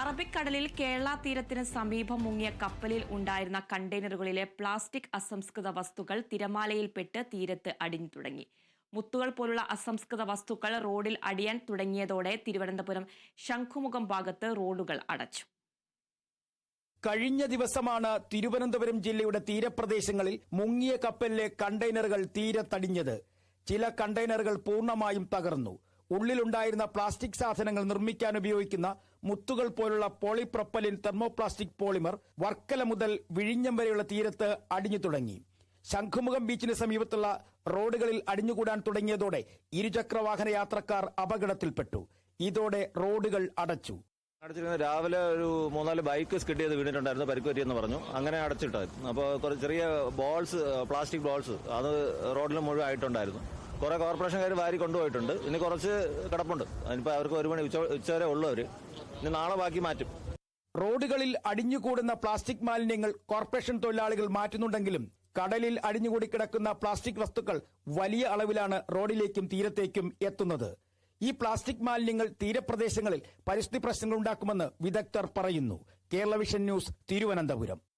അറബിക്കടലിൽ കേരള തീരത്തിന് സമീപം മുങ്ങിയ കപ്പലിൽ ഉണ്ടായിരുന്ന കണ്ടെയ്നറുകളിലെ പ്ലാസ്റ്റിക് അസംസ്കൃത വസ്തുക്കൾ തിരമാലയിൽപ്പെട്ട് തീരത്ത് അടിഞ്ഞു തുടങ്ങി. മുത്തുകൾ പോലുള്ള അസംസ്കൃത വസ്തുക്കൾ റോഡിൽ അടിയാൻ തുടങ്ങിയതോടെ തിരുവനന്തപുരം ശംഖുമുഖം ഭാഗത്ത് റോഡുകൾ അടച്ചു. കഴിഞ്ഞ ദിവസമാണ് തിരുവനന്തപുരം ജില്ലയുടെ തീരപ്രദേശങ്ങളിൽ മുങ്ങിയ കപ്പലിലെ കണ്ടെയ്നറുകൾ തീരത്തടിഞ്ഞത്. ചില കണ്ടെയ്നറുകൾ പൂർണമായും തകർന്നു. ഉള്ളിലുണ്ടായിരുന്ന പ്ലാസ്റ്റിക് സാധനങ്ങൾ നിർമ്മിക്കാൻ ഉപയോഗിക്കുന്ന മുത്തുകൾ പോലുള്ള പോളിപ്രൊപ്പലിൻ തെർമോപ്ലാസ്റ്റിക് പോളിമർ വർക്കല മുതൽ വിഴിഞ്ഞം വരെയുള്ള തീരത്ത് അടിഞ്ഞു തുടങ്ങി. ശംഖുമുഖം ബീച്ചിന് സമീപത്തുള്ള റോഡുകളിൽ അടിഞ്ഞുകൂടാൻ തുടങ്ങിയതോടെ ഇരുചക്രവാഹന യാത്രക്കാർ അപകടത്തിൽപ്പെട്ടു. ഇതോടെ റോഡുകൾ അടച്ചു. അടച്ചിരുന്ന രാവിലെ ഒരു മൂന്നാൽ ബൈക്ക് സ്കിഡ് ചെയ്ത് വീണിട്ടുണ്ടായിരുന്നു പരിക്ക് എന്ന് പറഞ്ഞു. അങ്ങനെ അടച്ചിട്ടായിരുന്നു. അപ്പോൾ കുറച്ച് ചെറിയ ബോൾസ് പ്ലാസ്റ്റിക് ബോൾസ് അത് റോഡിൽ മുഴുവൻ ആയിട്ടുണ്ടായിരുന്നു. കുറെ കോർപ്പറേഷൻകാർ വാരി കൊണ്ടുപോയിട്ടുണ്ട്. ഇനി കുറച്ച് കിടപ്പുണ്ട്. അതിനിപ്പോൾ അവർക്ക് ഒരു മണി ഉച്ച ഉച്ചവരെ അവർ. ഇനി നാളെ ബാക്കി മാറ്റും. റോഡുകളിൽ അടിഞ്ഞുകൂടുന്ന പ്ലാസ്റ്റിക് മാലിന്യങ്ങൾ കോർപ്പറേഷൻ തൊഴിലാളികൾ മാറ്റുന്നുണ്ടെങ്കിലും കടലിൽ അടിഞ്ഞുകൂടി കിടക്കുന്ന പ്ലാസ്റ്റിക് വസ്തുക്കൾ വലിയ അളവിലാണ് റോഡിലേക്കും തീരത്തേക്കും എത്തുന്നത്. ഈ പ്ലാസ്റ്റിക് മാലിന്യങ്ങൾ തീരപ്രദേശങ്ങളിൽ പരിസ്ഥിതി പ്രശ്നങ്ങൾ ഉണ്ടാക്കുമെന്ന് വിദഗ്ധർ പറയുന്നു. Kerala vision news Thiruvananthapuram.